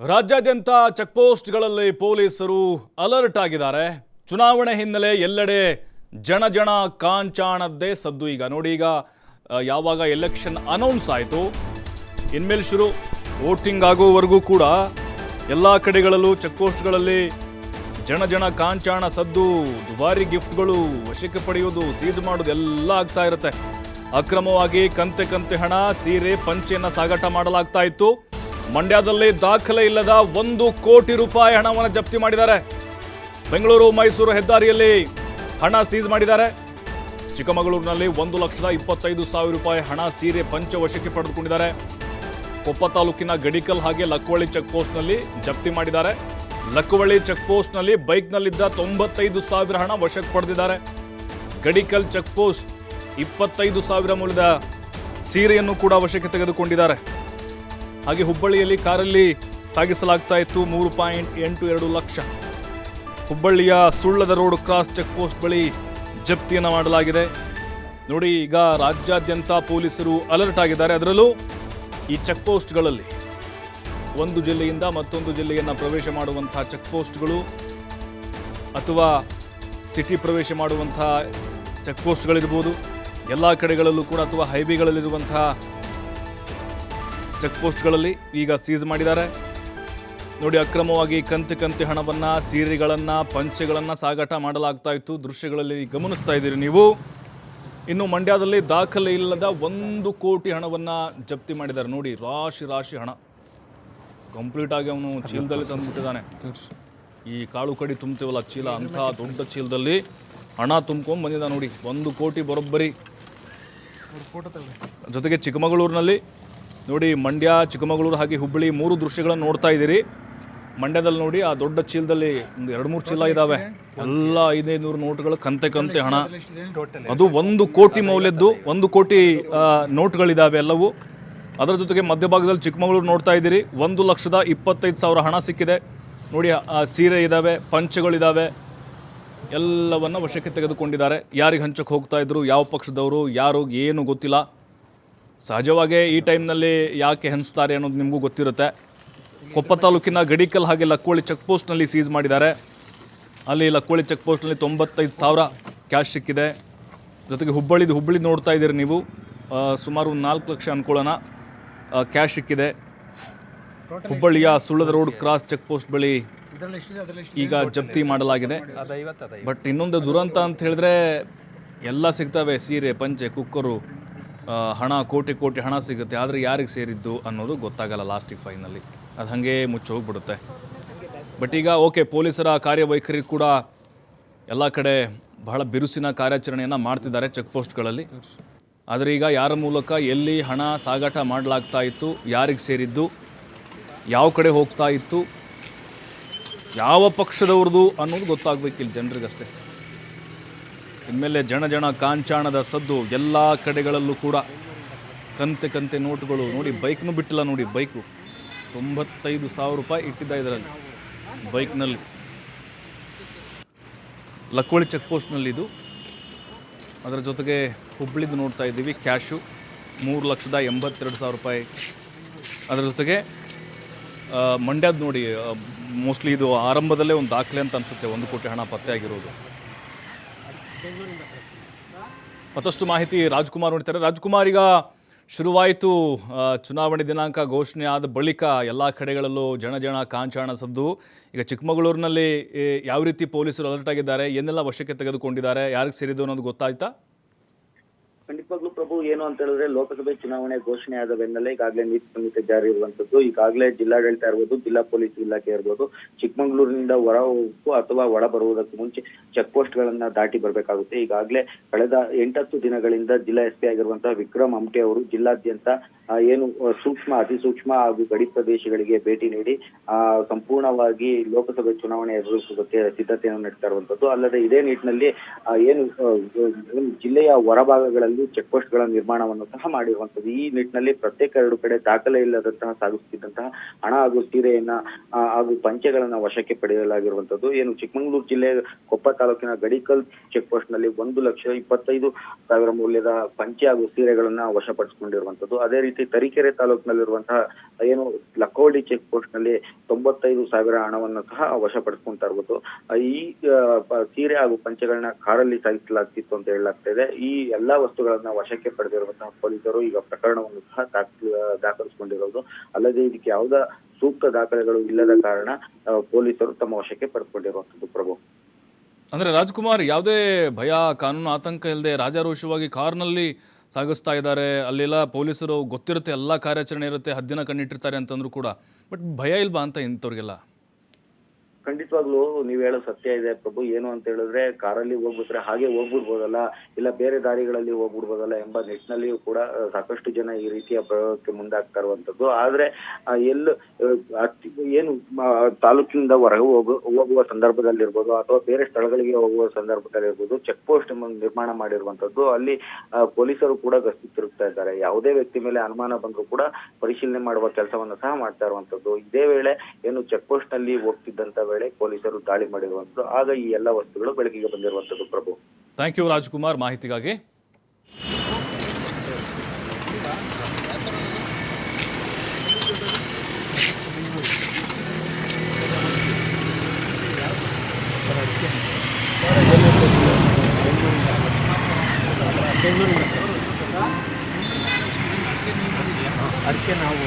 ರಾಜ್ಯಾದ್ಯಂತ ಚೆಕ್ಪೋಸ್ಟ್ಗಳಲ್ಲಿ ಪೊಲೀಸರು ಅಲರ್ಟ್ ಆಗಿದ್ದಾರೆ. ಚುನಾವಣೆ ಹಿನ್ನೆಲೆ ಎಲ್ಲೆಡೆ ಜನ ಜನ ಕಾಂಚಾಣದ್ದೇ ಸದ್ದು. ಈಗ ನೋಡಿ, ಈಗ ಯಾವಾಗ ಎಲೆಕ್ಷನ್ ಅನೌನ್ಸ್ ಆಯಿತು, ಇನ್ಮೇಲೆ ಶುರು, ವೋಟಿಂಗ್ ಆಗೋವರೆಗೂ ಕೂಡ ಎಲ್ಲ ಕಡೆಗಳಲ್ಲೂ ಚೆಕ್ಪೋಸ್ಟ್ಗಳಲ್ಲಿ ಜನ ಜನ ಕಾಂಚಾಣ ಸದ್ದು, ದುಬಾರಿ ಗಿಫ್ಟ್ಗಳು ವಶಕ್ಕೆ ಪಡೆಯೋದು ಸೀದು ಮಾಡೋದು ಎಲ್ಲ ಆಗ್ತಾ ಇರುತ್ತೆ. ಅಕ್ರಮವಾಗಿ ಕಂತೆ ಕಂತೆ ಹಣ, ಸೀರೆ, ಪಂಚೆಯನ್ನು ಸಾಗಾಟ ಮಾಡಲಾಗ್ತಾ ಇತ್ತು. ಮಂಡ್ಯದಲ್ಲಿ ದಾಖಲೆ ಇಲ್ಲದ ಒಂದು ಕೋಟಿ ರೂಪಾಯಿ ಹಣವನ್ನು ಜಪ್ತಿ ಮಾಡಿದ್ದಾರೆ. ಬೆಂಗಳೂರು ಮೈಸೂರು ಹೆದ್ದಾರಿಯಲ್ಲಿ ಹಣ ಸೀಸ್ ಮಾಡಿದ್ದಾರೆ. ಚಿಕ್ಕಮಗಳೂರಿನಲ್ಲಿ ಒಂದು ಲಕ್ಷದ ಇಪ್ಪತ್ತೈದು ಸಾವಿರ ರೂಪಾಯಿ ಹಣ ಸೀರೆ ಪಂಚ ವಶಕ್ಕೆ ಪಡೆದುಕೊಂಡಿದ್ದಾರೆ. ಕೊಪ್ಪ ತಾಲೂಕಿನ ಗಡಿಕಲ್ ಹಾಗೆ ಲಕ್ಕವಳ್ಳಿ ಚೆಕ್ ಪೋಸ್ಟ್ನಲ್ಲಿ ಜಪ್ತಿ ಮಾಡಿದ್ದಾರೆ. ಲಕ್ಕವಳ್ಳಿ ಚೆಕ್ ಪೋಸ್ಟ್ನಲ್ಲಿ ಬೈಕ್ನಲ್ಲಿದ್ದ ತೊಂಬತ್ತೈದು ಸಾವಿರ ಹಣ ವಶಕ್ಕೆ ಪಡೆದಿದ್ದಾರೆ. ಗಡಿಕಲ್ ಚೆಕ್ ಪೋಸ್ಟ್ ಇಪ್ಪತ್ತೈದು ಸಾವಿರ ಮೌಲ್ಯದ ಸೀರೆಯನ್ನು ಕೂಡ ವಶಕ್ಕೆ ತೆಗೆದುಕೊಂಡಿದ್ದಾರೆ. ಹಾಗೆ ಹುಬ್ಬಳ್ಳಿಯಲ್ಲಿ ಕಾರಲ್ಲಿ ಸಾಗಿಸಲಾಗ್ತಾ ಇತ್ತು ಮೂರು ಪಾಯಿಂಟ್ ಎಂಟು ಎರಡು ಲಕ್ಷ. ಹುಬ್ಬಳ್ಳಿಯ ಸುಳ್ಳದ ರೋಡ್ ಕ್ರಾಸ್ ಚೆಕ್ ಪೋಸ್ಟ್ ಬಳಿ ಜಪ್ತಿಯನ್ನು ಮಾಡಲಾಗಿದೆ. ನೋಡಿ, ಈಗ ರಾಜ್ಯಾದ್ಯಂತ ಪೊಲೀಸರು ಅಲರ್ಟ್ ಆಗಿದ್ದಾರೆ. ಅದರಲ್ಲೂ ಈ ಚೆಕ್ ಪೋಸ್ಟ್ಗಳಲ್ಲಿ ಒಂದು ಜಿಲ್ಲೆಯಿಂದ ಮತ್ತೊಂದು ಜಿಲ್ಲೆಯನ್ನು ಪ್ರವೇಶ ಮಾಡುವಂತಹ ಚೆಕ್ ಪೋಸ್ಟ್ಗಳು ಅಥವಾ ಸಿಟಿ ಪ್ರವೇಶ ಮಾಡುವಂತಹ ಚೆಕ್ ಪೋಸ್ಟ್ಗಳಿರ್ಬೋದು. ಎಲ್ಲ ಕಡೆಗಳಲ್ಲೂ ಕೂಡ ಅಥವಾ ಹೈವೇಗಳಲ್ಲಿರುವಂತಹ ಚೆಕ್ ಪೋಸ್ಟ್ಗಳಲ್ಲಿ ಈಗ ಸೀಸ್ ಮಾಡಿದ್ದಾರೆ. ನೋಡಿ ಅಕ್ರಮವಾಗಿ ಕಂತೆ ಕಂತೆ ಹಣವನ್ನ ಸೀರೆಗಳನ್ನು ಪಂಚೆಗಳನ್ನ ಸಾಗಾಟ ಮಾಡಲಾಗ್ತಾ ಇತ್ತು. ದೃಶ್ಯಗಳಲ್ಲಿ ಗಮನಿಸ್ತಾ ಇದ್ದೀರಿ ನೀವು. ಇನ್ನು ಮಂಡ್ಯದಲ್ಲಿ ದಾಖಲೆ ಇಲ್ಲದ ಒಂದು ಕೋಟಿ ಹಣವನ್ನ ಜಪ್ತಿ ಮಾಡಿದ್ದಾರೆ. ನೋಡಿ ರಾಶಿ ರಾಶಿ ಹಣ. ಕಂಪ್ಲೀಟ್ ಆಗಿ ಅವನು ಚೀಲದಲ್ಲಿ ತಂದುಬಿಟ್ಟಿದ್ದಾನೆ. ಈ ಕಾಳು ಕಡಿ ತುಂಬ್ತೀವಲ್ಲ ಚೀಲ ಅಂಥ ದೊಡ್ಡ ಚೀಲದಲ್ಲಿ ಹಣ ತುಂಬ್ಕೊಂಡು ಬಂದಿದ್ದ ನೋಡಿ. ಒಂದು ಕೋಟಿ ಬರೋಬ್ಬರಿ. ಜೊತೆಗೆ ಚಿಕ್ಕಮಗಳೂರಿನಲ್ಲಿ ನೋಡಿ, ಮಂಡ್ಯ, ಚಿಕ್ಕಮಗಳೂರು ಹಾಗೆ ಹುಬ್ಬಳ್ಳಿ ಮೂರು ದೃಶ್ಯಗಳನ್ನು ನೋಡ್ತಾ ಇದ್ದೀರಿ. ಮಂಡ್ಯದಲ್ಲಿ ನೋಡಿ, ಆ ದೊಡ್ಡ ಚೀಲದಲ್ಲಿ ಒಂದು ಎರಡು ಮೂರು ಚೀಲ ಇದ್ದಾವೆ ಎಲ್ಲ ಐದೈನೂರು ನೋಟ್ಗಳು, ಕಂತೆ ಕಂತೆ ಹಣ. ಅದು ಒಂದು ಕೋಟಿ ಮೌಲ್ಯದ್ದು, ಒಂದು ಕೋಟಿ ನೋಟ್ಗಳಿದ್ದಾವೆ ಎಲ್ಲವೂ. ಅದರ ಜೊತೆಗೆ ಮಧ್ಯಭಾಗದಲ್ಲಿ ಚಿಕ್ಕಮಗಳೂರು ನೋಡ್ತಾ ಇದ್ದೀರಿ. ಒಂದು ಲಕ್ಷದ ಇಪ್ಪತ್ತೈದು ಸಾವಿರ ಹಣ ಸಿಕ್ಕಿದೆ. ನೋಡಿ, ಆ ಸೀರೆ ಇದ್ದಾವೆ ಪಂಚಗಳಿದ್ದಾವೆ ಎಲ್ಲವನ್ನ ವಶಕ್ಕೆ ತೆಗೆದುಕೊಂಡಿದ್ದಾರೆ. ಯಾರಿಗೆ ಹಂಚಕ್ಕೆ ಹೋಗ್ತಾ ಇದ್ರು, ಯಾವ ಪಕ್ಷದವರು, ಯಾರು, ಏನು ಗೊತ್ತಿಲ್ಲ. ಸಹಜವಾಗೇ ಈ ಟೈಮ್ನಲ್ಲಿ ಯಾಕೆ ಹಂಚ್ತಾರೆ ಅನ್ನೋದು ನಿಮಗೂ ಗೊತ್ತಿರುತ್ತೆ. ಕೊಪ್ಪ ತಾಲೂಕಿನ ಗಡಿಕಲ್ ಹಾಗೆ ಲಕ್ಕೋಳಿ ಚೆಕ್ ಪೋಸ್ಟ್ನಲ್ಲಿ ಸೀಸ್ ಮಾಡಿದ್ದಾರೆ. ಅಲ್ಲಿ ಲಕ್ಕೋಳಿ ಚೆಕ್ ಪೋಸ್ಟ್ನಲ್ಲಿ ತೊಂಬತ್ತೈದು ಸಾವಿರ ಕ್ಯಾಶ್ ಸಿಕ್ಕಿದೆ. ಜೊತೆಗೆ ಹುಬ್ಬಳ್ಳಿದು ಹುಬ್ಬಳ್ಳಿ ನೋಡ್ತಾ ಇದ್ದೀರಿ ನೀವು. ಸುಮಾರು ನಾಲ್ಕು ಲಕ್ಷ ಅನ್ಕೊಳ್ಳೋಣ ಕ್ಯಾಶ್ ಸಿಕ್ಕಿದೆ. ಹುಬ್ಬಳ್ಳಿಯ ಸುಳ್ಳದ ರೋಡ್ ಕ್ರಾಸ್ ಚೆಕ್ ಪೋಸ್ಟ್ ಬಳಿ ಈಗ ಜಪ್ತಿ ಮಾಡಲಾಗಿದೆ. ಬಟ್ ಇನ್ನೊಂದು ದುರಂತ ಅಂತ ಹೇಳಿದ್ರೆ ಎಲ್ಲ ಸಿಗ್ತವೆ. ಸೀರೆ, ಪಂಚೆ, ಕುಕ್ಕರು ಹಣ, ಕೋಟಿ ಕೋಟಿ ಹಣ ಸಿಗುತ್ತೆ, ಆದರೆ ಯಾರಿಗೆ ಸೇರಿದ್ದು ಅನ್ನೋದು ಗೊತ್ತಾಗಲ್ಲ ಲಾಸ್ಟಿಗೆ ಫೈನಲ್ಲಿ ಅದು ಹಾಗೆ ಮುಚ್ಚಿ ಹೋಗ್ಬಿಡುತ್ತೆ. ಬಟ್ ಈಗ ಓಕೆ ಪೊಲೀಸರ ಕಾರ್ಯವೈಖರಿ ಕೂಡ ಎಲ್ಲ ಕಡೆ ಬಹಳ ಬಿರುಸಿನ ಕಾರ್ಯಾಚರಣೆಯನ್ನು ಮಾಡ್ತಿದ್ದಾರೆ ಚೆಕ್ ಪೋಸ್ಟ್ಗಳಲ್ಲಿ ಆದರೆ ಈಗ ಯಾರ ಮೂಲಕ ಎಲ್ಲಿ ಹಣ ಸಾಗಾಟ ಮಾಡಲಾಗ್ತಾ ಇತ್ತು, ಯಾರಿಗೆ ಸೇರಿದ್ದು, ಯಾವ ಕಡೆ ಹೋಗ್ತಾ ಇತ್ತು, ಯಾವ ಪಕ್ಷದವ್ರದ್ದು ಅನ್ನೋದು ಗೊತ್ತಾಗಬೇಕಿಲ್ಲ ಜನರಿಗಷ್ಟೇ. ಇನ್ಮೇಲೆ ಜನ ಜನ ಕಾಂಚಾಣದ ಸದ್ದು ಎಲ್ಲ ಕಡೆಗಳಲ್ಲೂ ಕೂಡ ಕಂತೆ ಕಂತೆ ನೋಟುಗಳು ನೋಡಿ ಬೈಕ್ನು ಬಿಟ್ಟಿಲ್ಲ ನೋಡಿ ಬೈಕು. ತೊಂಬತ್ತೈದು ಸಾವಿರ ರೂಪಾಯಿ ಇಟ್ಟಿದ್ದ ಇದರಲ್ಲಿ ಬೈಕ್ನಲ್ಲಿ. ಲಕ್ಕೋಳಿ ಚೆಕ್ ಪೋಸ್ಟ್ನಲ್ಲಿ ಇದು. ಅದರ ಜೊತೆಗೆ ಹುಬ್ಬಳ್ಳಿದು ನೋಡ್ತಾ ಇದ್ದೀವಿ ಕ್ಯಾಶು ಮೂರು ಲಕ್ಷದ ಎಂಬತ್ತೆರಡು ಸಾವಿರ ರೂಪಾಯಿ. ಅದರ ಜೊತೆಗೆ ಮಂಡ್ಯದ ನೋಡಿ ಮೋಸ್ಟ್ಲಿ ಇದು ಆರಂಭದಲ್ಲೇ ಒಂದು ದಾಖಲೆ ಅಂತ ಅನಿಸುತ್ತೆ, ಒಂದು ಕೋಟಿ ಹಣ ಪತ್ತೆ ಆಗಿರೋದು. ಮತ್ತಷ್ಟು ಮಾಹಿತಿ ರಾಜ್ಕುಮಾರ್ ನೋಡ್ತಾರೆ. ರಾಜ್ಕುಮಾರ್ ಈಗ ಶುರುವಾಯಿತು ಚುನಾವಣೆ ದಿನಾಂಕ ಘೋಷಣೆ ಆದ ಬಳಿಕ ಎಲ್ಲ ಕಡೆಗಳಲ್ಲೂ ಜನ ಜನ ಕಾಂಚಾಣ ಸದ್ದು. ಈಗ ಚಿಕ್ಕಮಗಳೂರಿನಲ್ಲಿ ಯಾವ ರೀತಿ ಪೊಲೀಸರು ಅಲರ್ಟ್ ಆಗಿದ್ದಾರೆ, ಏನೆಲ್ಲ ವಶಕ್ಕೆ ತೆಗೆದುಕೊಂಡಿದ್ದಾರೆ, ಯಾರಿಗೆ ಸೇರಿದ್ದು ಅನ್ನೋದು ಗೊತ್ತಾಯ್ತಾ? ಏನು ಅಂತ ಹೇಳಿದ್ರೆ ಲೋಕಸಭೆ ಚುನಾವಣೆ ಘೋಷಣೆ ಆದ ಬೆನ್ನಲ್ಲೇ ಈಗಾಗಲೇ ನೀತಿ ಸಂಹಿತೆ ಜಾರಿ ಇರುವಂತದ್ದು. ಈಗಾಗಲೇ ಜಿಲ್ಲಾಡಳಿತ ಇರ್ಬೋದು, ಜಿಲ್ಲಾ ಪೊಲೀಸ್ ಇಲಾಖೆ ಇರ್ಬೋದು, ಚಿಕ್ಕಮಗಳೂರಿನಿಂದ ಹೊರ ಅಥವಾ ಒಳ ಬರುವುದಕ್ಕೂ ಮುಂಚೆ ಚೆಕ್ ಪೋಸ್ಟ್ ಗಳನ್ನ ದಾಟಿ ಬರಬೇಕಾಗುತ್ತೆ. ಈಗಾಗಲೇ ಕಳೆದ ಎಂಟತ್ತು ದಿನಗಳಿಂದ ಜಿಲ್ಲಾ ಎಸ್ ಪಿ ಆಗಿರುವಂತಹ ವಿಕ್ರಮ್ ಅಮಟೆ ಅವರು ಜಿಲ್ಲಾದ್ಯಂತ ಏನು ಸೂಕ್ಷ್ಮ, ಅತಿ ಸೂಕ್ಷ್ಮ ಹಾಗೂ ಗಡಿ ಪ್ರದೇಶಗಳಿಗೆ ಭೇಟಿ ನೀಡಿ, ಆ, ಸಂಪೂರ್ಣವಾಗಿ ಲೋಕಸಭೆ ಚುನಾವಣೆ ಎದುರಿಸುವುದಕ್ಕೆ ಸಿದ್ಧತೆಯನ್ನು ನಡೆಸ್ತಾ ಇರುವಂತದ್ದು. ಅಲ್ಲದೆ ಇದೇ ನಿಟ್ಟಿನಲ್ಲಿ ಏನು ಜಿಲ್ಲೆಯ ಹೊರಭಾಗಗಳಲ್ಲಿ ಚೆಕ್ ಪೋಸ್ಟ್ಗಳನ್ನು ನಿರ್ಮಾಣವನ್ನು ಸಹ ಮಾಡಿರುವಂತದ್ದು ಈ ನಿಟ್ಟಿನಲ್ಲಿ ಪ್ರತ್ಯೇಕ ಎರಡು ಕಡೆ ದಾಖಲೆ ಇಲ್ಲದಂತಹ ಸಾಗಿಸುತ್ತಿದ್ದಂತಹ ಹಣ ಹಾಗೂ ಸೀರೆಯನ್ನ ಹಾಗೂ ಪಂಚೆಗಳನ್ನ ವಶಕ್ಕೆ ಪಡೆಯಲಾಗಿರುವಂತದ್ದು ಏನು ಚಿಕ್ಕಮಗಳೂರು ಜಿಲ್ಲೆ ಕೊಪ್ಪ ತಾಲೂಕಿನ ಗಡಿಕಲ್ ಚೆಕ್ ಪೋಸ್ಟ್ನಲ್ಲಿ ಒಂದು ಲಕ್ಷ ಇಪ್ಪತ್ತೈದು ಸಾವಿರ ಮೌಲ್ಯದ ಪಂಚೆ ಹಾಗೂ ಸೀರೆಗಳನ್ನ ವಶಪಡಿಸಿಕೊಂಡಿರುವಂತದ್ದು ಅದೇ ರೀತಿ ತರೀಕೆರೆ ತಾಲೂಕಿನಲ್ಲಿರುವಂತಹ ಏನು ಲಕ್ಕೋಡಿ ಚೆಕ್ ಪೋಸ್ಟ್ನಲ್ಲಿ ತೊಂಬತ್ತೈದು ಸಾವಿರ ಹಣವನ್ನು ಸಹ ವಶಪಡಿಸ್ಕೊಂತಾ ಇರ್ಬೋದು ಈ ಸೀರೆ ಹಾಗೂ ಪಂಚೆಗಳನ್ನ ಕಾರಲ್ಲಿ ಸಾಗಿಸಲಾಗ್ತಿತ್ತು ಅಂತ ಹೇಳಲಾಗ್ತಾ ಇದೆ. ಈ ಎಲ್ಲಾ ವಸ್ತುಗಳನ್ನ ವಶಕ್ಕೆ ಪಡೆದಿರುವಂತಹ ಪೊಲೀಸರು ಈಗ ಪ್ರಕರಣವನ್ನು ಸಹ ದಾಖಲಿಸಿಕೊಂಡಿರುವುದು. ಅಲ್ಲದೆ ಇದಕ್ಕೆ ಯಾವುದೇ ಸೂಕ್ತ ದಾಖಲೆಗಳು ಇಲ್ಲದ ಕಾರಣ ಪೊಲೀಸರು ತಮ್ಮ ವಶಕ್ಕೆ ಪಡೆದುಕೊಂಡಿರುವಂತದ್ದು ಪ್ರಭು. ಅಂದ್ರೆ ರಾಜ್ಕುಮಾರ್ ಯಾವುದೇ ಭಯ, ಕಾನೂನು ಆತಂಕ ಇಲ್ಲದೆ ರಾಜಾರೋಷವಾಗಿ ಕಾರ್ನಲ್ಲಿ ಸಾಗಿಸ್ತಾ ಇದ್ದಾರೆ. ಅಲ್ಲೆಲ್ಲ ಪೊಲೀಸರು ಗೊತ್ತಿರುತ್ತೆ, ಎಲ್ಲ ಕಾರ್ಯಾಚರಣೆ ಇರುತ್ತೆ, ಹದ್ದಿನ ಕಣ್ಣಿಟ್ಟಿರ್ತಾರೆ ಅಂತಂದ್ರು ಕೂಡ. ಬಟ್ ಭಯ ಇಲ್ವಾ ಅಂತ ಇಂಥವ್ರಿಗೆಲ್ಲ? ಖಂಡಿತವಾಗ್ಲೂ ನೀವ್ ಹೇಳೋ ಸತ್ಯ ಇದೆ ಪ್ರಭು. ಏನು ಅಂತ ಹೇಳಿದ್ರೆ ಕಾರಲ್ಲಿ ಹೋಗ್ಬಿಟ್ರೆ ಹಾಗೆ ಹೋಗ್ಬಿಡ್ಬೋದಲ್ಲ, ಇಲ್ಲ ಬೇರೆ ದಾರಿಗಳಲ್ಲಿ ಹೋಗ್ಬಿಡ್ಬೋದಲ್ಲ ಎಂಬ ನಿಟ್ಟಿನಲ್ಲಿಯೂ ಕೂಡ ಸಾಕಷ್ಟು ಜನ ಈ ರೀತಿಯ ಪ್ರಯೋಗಕ್ಕೆ ಮುಂದಾಗ್ತಾ ಇರುವಂತದ್ದು ಆದ್ರೆ ಎಲ್ಲ ಏನು ತಾಲೂಕಿನಿಂದ ಹೊರಗೆ ಹೋಗು, ಹೋಗುವ ಸಂದರ್ಭದಲ್ಲಿರ್ಬೋದು ಅಥವಾ ಬೇರೆ ಸ್ಥಳಗಳಿಗೆ ಹೋಗುವ ಸಂದರ್ಭದಲ್ಲಿರ್ಬೋದು ಚೆಕ್ ಪೋಸ್ಟ್ ನಿರ್ಮಾಣ ಮಾಡಿರುವಂತದ್ದು ಅಲ್ಲಿ ಪೊಲೀಸರು ಕೂಡ ಗಸ್ತಿ ತಿರುಗ್ತಾ ಇದ್ದಾರೆ. ಯಾವುದೇ ವ್ಯಕ್ತಿ ಮೇಲೆ ಅನುಮಾನ ಬಂದರೂ ಕೂಡ ಪರಿಶೀಲನೆ ಮಾಡುವ ಕೆಲಸವನ್ನ ಸಹ ಮಾಡ್ತಾ ಇರುವಂತದ್ದು ಇದೇ ವೇಳೆ, ಏನು ಚೆಕ್ ಪೋಸ್ಟ್ನಲ್ಲಿ ಹೋಗ್ತಿದ್ದಂತ ವೇಳೆ ಪೊಲೀಸರು ದಾಳಿ ಮಾಡಿರುವಂತದ್ದು. ಆಗ ಈ ಎಲ್ಲ ವಸ್ತುಗಳು ಬೆಳಕಿಗೆ ಬಂದಿರುವಂತದ್ದು ಪ್ರಭು. ಥ್ಯಾಂಕ್ ಯು ರಾಜ್ಕುಮಾರ್ ಮಾಹಿತಿಗಾಗಿ. ಅದಕ್ಕೆ ನಾವು